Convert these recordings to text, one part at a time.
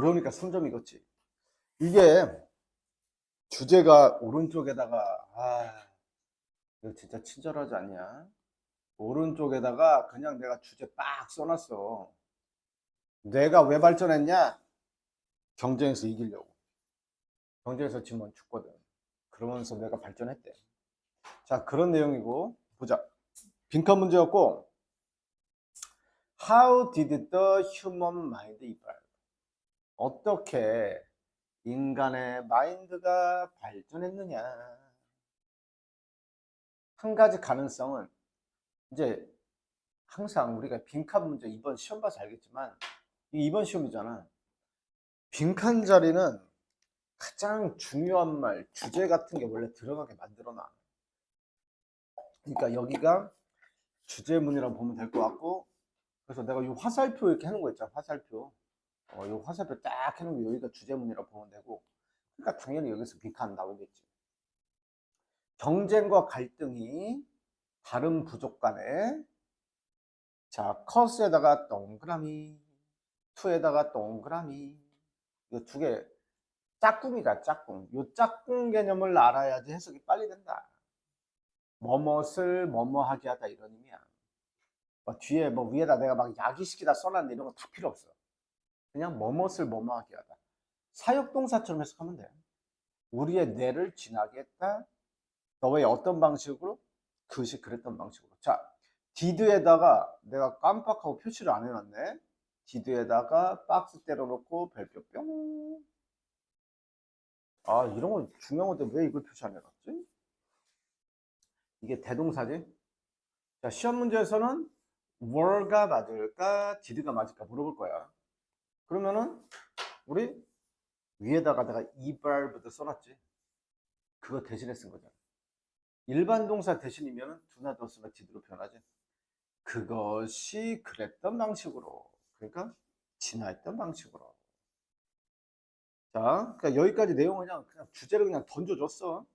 그러니까 손좀 익었지. 이게 주제가 오른쪽에다가 아 이거 진짜 친절하지 않냐? 오른쪽에다가 그냥 내가 주제 빡 써놨어. 내가 왜 발전했냐? 경쟁에서 이기려고. 경쟁에서 지면 죽거든. 그러면서 내가 발전했대. 자, 그런 내용이고, 보자. 빈칸 문제였고, How did the human mind evolve? 어떻게 인간의 마인드가 발전했느냐? 한 가지 가능성은 이제 항상 우리가 빈칸 문제 이번 시험 봐서 알겠지만 이번 시험이잖아. 빈칸 자리는 가장 중요한 말, 주제 같은 게 원래 들어가게 만들어 놔. 그러니까 여기가 주제문이라고 보면 될 것 같고 그래서 내가 이 화살표 이렇게 해놓은 거 있잖아. 화살표. 어, 이 화살표 딱 해놓은 게 여기가 주제문이라고 보면 되고 그러니까 당연히 여기서 빈칸 나오겠지. 경쟁과 갈등이 다른 부족 간에 자 커스에다가 동그라미 투에다가 동그라미 이거 두개 짝꿍이다 짝꿍. 요 짝꿍 개념을 알아야지 해석이 빨리 된다. 뭐뭇을 뭐뭐하게 하다 이런 의미야. 뭐 뒤에 뭐 위에다 내가 막 야기시키다 써놨는데 이런 거 다 필요 없어 그냥 뭐뭇을 뭐뭐하게 하다 사역동사처럼 해석하면 돼 우리의 뇌를 지나게 했다 너의 어떤 방식으로 그것이 그랬던 방식으로. 자, 디드에다가 내가 깜빡하고 표시를 안 해놨네. 디드에다가 박스 때려놓고 별표 뿅. 아, 이런 건 중요한 건데 왜 이걸 표시 안 해놨지? 이게 대동사지? 자, 시험 문제에서는 were가 맞을까, did가 맞을까 물어볼 거야. 그러면은 우리 위에다가 내가 evolved 써놨지. 그거 대신에 쓴 거잖아. 일반 동사 대신이면 두나 더스가 디드로 표현하지. 그것이 그랬던 방식으로. 그러니까 진화했던 방식으로. 자, 그러니까 여기까지 내용은 그냥, 그냥 주제를 그냥 던져줬어.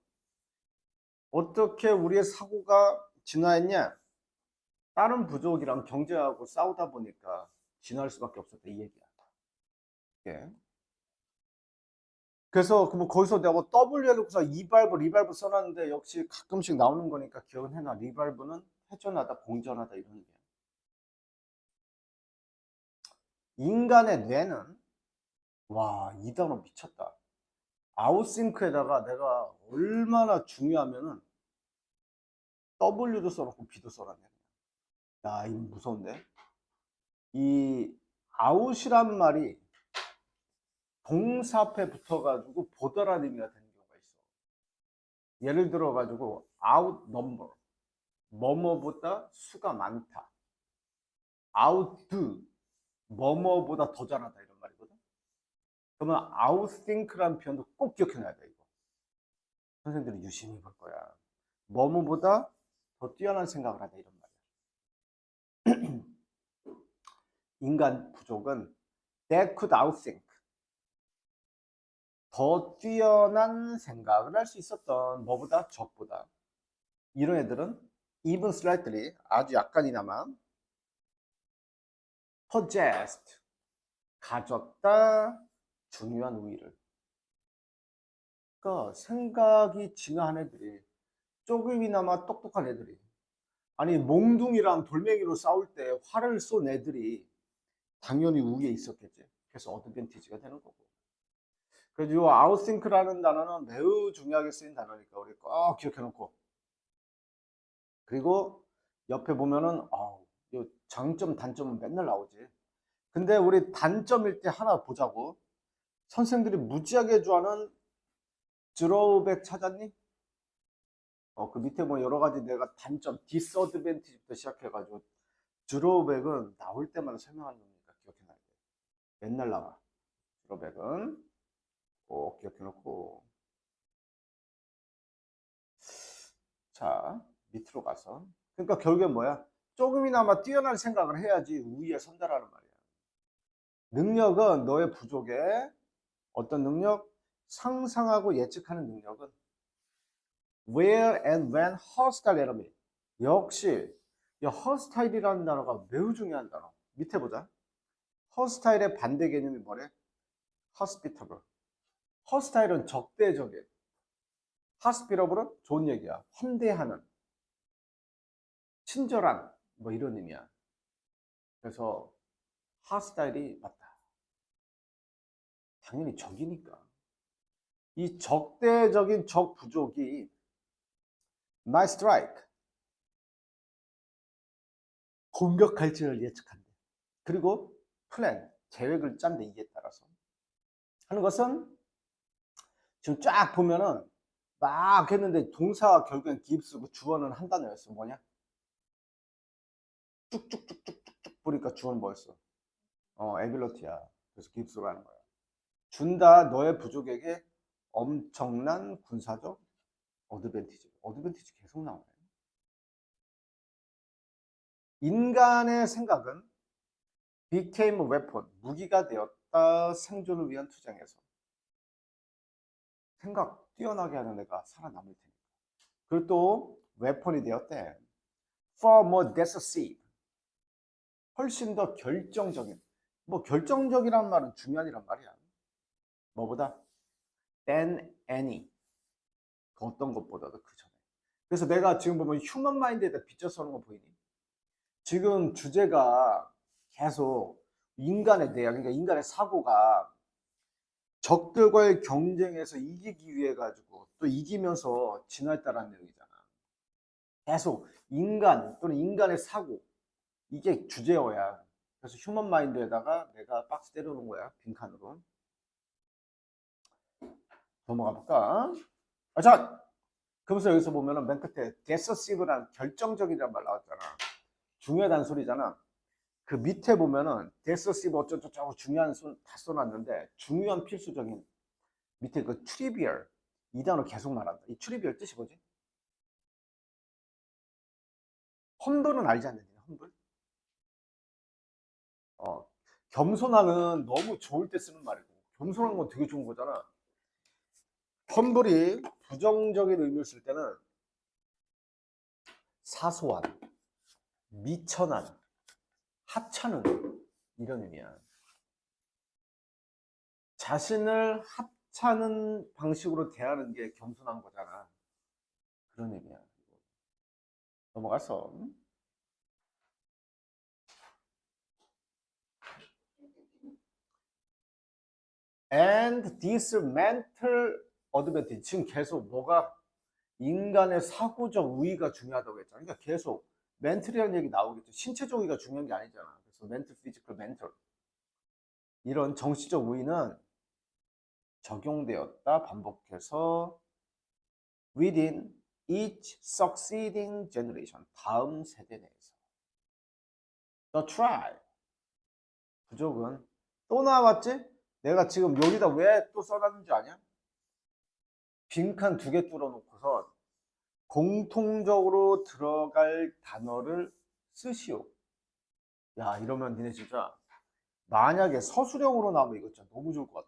어떻게 우리의 사고가 진화했냐? 다른 부족이랑 경쟁하고 싸우다 보니까 진화할 수밖에 없었다 이 얘기야. 예. 그래서 그뭐 거기서 내가 뭐 W 해놓고서 이발브, 리발브 써놨는데 역시 가끔씩 나오는 거니까 기억은 해놔. 리발브는 회전하다, 공전하다 이런 의미야. 인간의 뇌는 와, 이 단어 미쳤다. 아웃싱크에다가 내가 얼마나 중요하면은 W도 써놓고 B도 써놨네. 야, 이거 무서운데? 이 아웃이란 말이 동사 앞에 붙어가지고 보더라는 의미가 되는 경우가 있어. 예를 들어가지고 outnumber 뭐뭐보다 수가 많다. outdo 뭐뭐보다 더 잘하다 이런 말이거든. 그러면 outthink라는 표현도 꼭 기억해놔야 돼 이거. 선생님들이 유심히 볼 거야. 뭐뭐보다 더 뛰어난 생각을 하다 이런 말이야. 인간 부족은 they could outthink 더 뛰어난 생각을 할 수 있었던 뭐보다 적보다. 이런 애들은 even slightly 아주 약간이나마 possessed 가졌다 중요한 우위를. 그러니까 생각이 진화한 애들이 조금이나마 똑똑한 애들이 아니 몽둥이랑 돌멩이로 싸울 때 활을 쏜 애들이 당연히 우위에 있었겠지. 그래서 어드밴티지가 되는 거고 그래서 이 아웃싱크라는 단어는 매우 중요하게 쓰인 단어니까 우리 꼭 기억해 놓고 그리고 옆에 보면은 어, 이 장점 단점은 맨날 나오지 근데 우리 단점일 때 하나 보자고 선생들이 무지하게 좋아하는 드로우백 찾았니? 어, 그 밑에 뭐 여러 가지 내가 단점, 디스어드밴티지부터 시작해가지고 드로우백은 나올 때마다 설명하는 거니까 기억해놔야 돼. 맨날 나와. 드로우백은 꼭 기억해놓고. 자 밑으로 가서. 그러니까 결국엔 뭐야? 조금이나마 뛰어난 생각을 해야지 우위에 선다라는 말이야. 능력은 너의 부족에 어떤 능력? 상상하고 예측하는 능력은 where and when hostile enemy. 역시 이 hostili이라는 단어가 매우 중요한 단어. 밑에 보자. hostile의 반대 개념이 뭐래? hospitable. Hostile은 적대적인. hospitable은 좋은 얘기야. 환대하는. 친절한. 뭐 이런 의미야. 그래서 hostile이 맞다. 당연히 적이니까. 이 적대적인 적 부족이 my strike 공격할 지를 예측한대. 그리고 플랜 계획을 짠데 이에 따라서 하는 것은 지금 쫙 보면은 막 했는데 동사와 결국엔 깁스고 주어는 한 단어였어. 뭐냐? 쭉쭉쭉쭉쭉쭉 보니까 주어는 뭐였어? 어, 에빌러티야. 그래서 깁스로 하는 거야. 준다 너의 부족에게 엄청난 군사적 어드밴티지. 어드밴티지 계속 나오네. 인간의 생각은 became weapon, 무기가 되었다 생존을 위한 투쟁에서. 생각 뛰어나게 하는 애가 살아남을 테니까. 그리고 또 웨폰이 되었대. far more decisive. 훨씬 더 결정적인. 뭐 결정적이란 말은 중요한이란 말이야. 뭐보다? than any. 그 어떤 것보다도 그 전에. 그래서 내가 지금 보면 휴먼 마인드에다 비춰서 하는 거 보이니? 지금 주제가 계속 인간에 대한, 그러니까 인간의 사고가 적들과의 경쟁에서 이기기 위해 가지고 또 이기면서 진화했다라는 내용이잖아. 계속 인간 또는 인간의 사고 이게 주제어야. 그래서 휴먼 마인드에다가 내가 박스 때려놓은 거야 빈칸으로. 넘어가 볼까? 아, 자, 그러면서 여기서 보면은 맨 끝에 decisive란 결정적이란 말 나왔잖아. 중요하다는 소리잖아. 그 밑에 보면은 decisive 어쩌고저쩌고 중요한 손 다 써놨는데 중요한 필수적인 밑에 그 trivial 이 단어 계속 말한다. 이 trivial 뜻이 뭐지? 험블은 알지 않느냐? 험블? 어, 겸손함은 너무 좋을 때 쓰는 말이고 겸손한 건 되게 좋은 거잖아. 험블이 부정적인 의미를 쓸 때는 사소한, 미천한, 하찮은 이런 의미야. 자신을 하찮은 방식으로 대하는 게 겸손한 거잖아. 그런 의미야. 넘어가서 and this mental advantage 지금 계속 뭐가 인간의 사고적 우위가 중요하다고 했잖아. 그러니까 계속 멘틀이라는 얘기 나오겠죠. 신체적 우위가 중요한 게 아니잖아. 그래서 멘틀, 피지컬, 멘털 이런 정치적 우위는 적용되었다 반복해서 within each succeeding generation 다음 세대 내에서 the tribe 부족은 또 나왔지? 내가 지금 여기다 왜 또 써놨는지 아냐? 빈칸 두 개 뚫어놓고서 공통적으로 들어갈 단어를 쓰시오. 야, 이러면 니네 진짜 만약에 서술형으로 나오면 이거 진짜 너무 좋을 것 같아.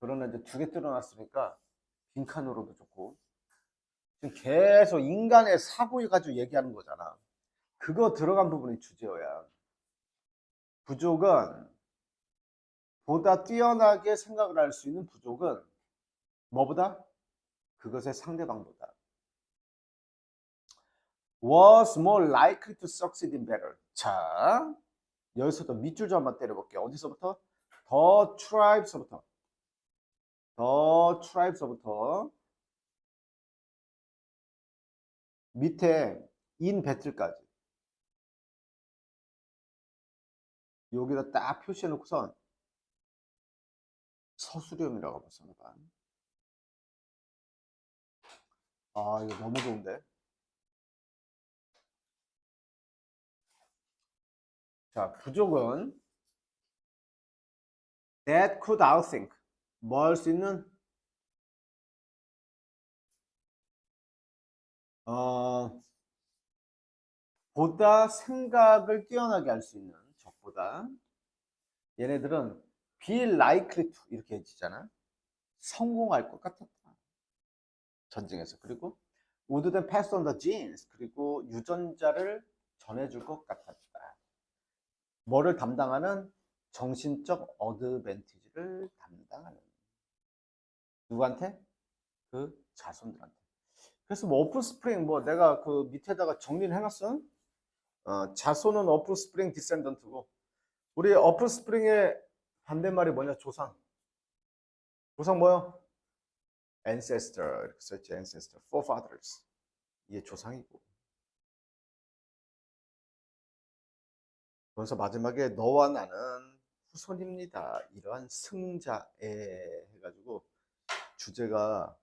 그러나 이제 두개 뚫어놨으니까 빈칸으로도 좋고. 지금 계속 인간의 사고에 가지고 얘기하는 거잖아. 그거 들어간 부분이 주제어야. 부족은 보다 뛰어나게 생각을 할 수 있는 부족은 뭐보다? 그것의 상대방보다. Was more likely to succeed in better. 자, 여기서부터 밑줄 좀 한번 때려볼게요. 어디서부터? the tribes부터. the tribes부터 밑에 in battle까지. 여기다 딱 표시해 놓고선 서술형이라고 한번 써봐. 아, 이거 너무 좋은데? 자, 부족은 that could outthink. 뭐 할 수 있는? 어, 보다 생각을 뛰어나게 할 수 있는 적보다 얘네들은 be likely to 이렇게 해지잖아. 성공할 것 같았다. 전쟁에서. 그리고 would then pass on the genes. 그리고 유전자를 전해줄 것 같았다. 뭐를 담당하는 정신적 어드밴티지를 담당. 누구한테? 그 자손들한테. 그래서 뭐 오프스프링 뭐 내가 그 밑에다가 정리를 해놨어. 어, 자손은 오프스프링 디센던트고 우리 오프스프링의 반대말이 뭐냐? 조상. 조상 뭐요? ancestor 이렇게 써있지. ancestor, forefathers. 이게 조상이고. 그래서 마지막에 너와 나는 후손입니다. 이러한 승자에 해가지고 주제가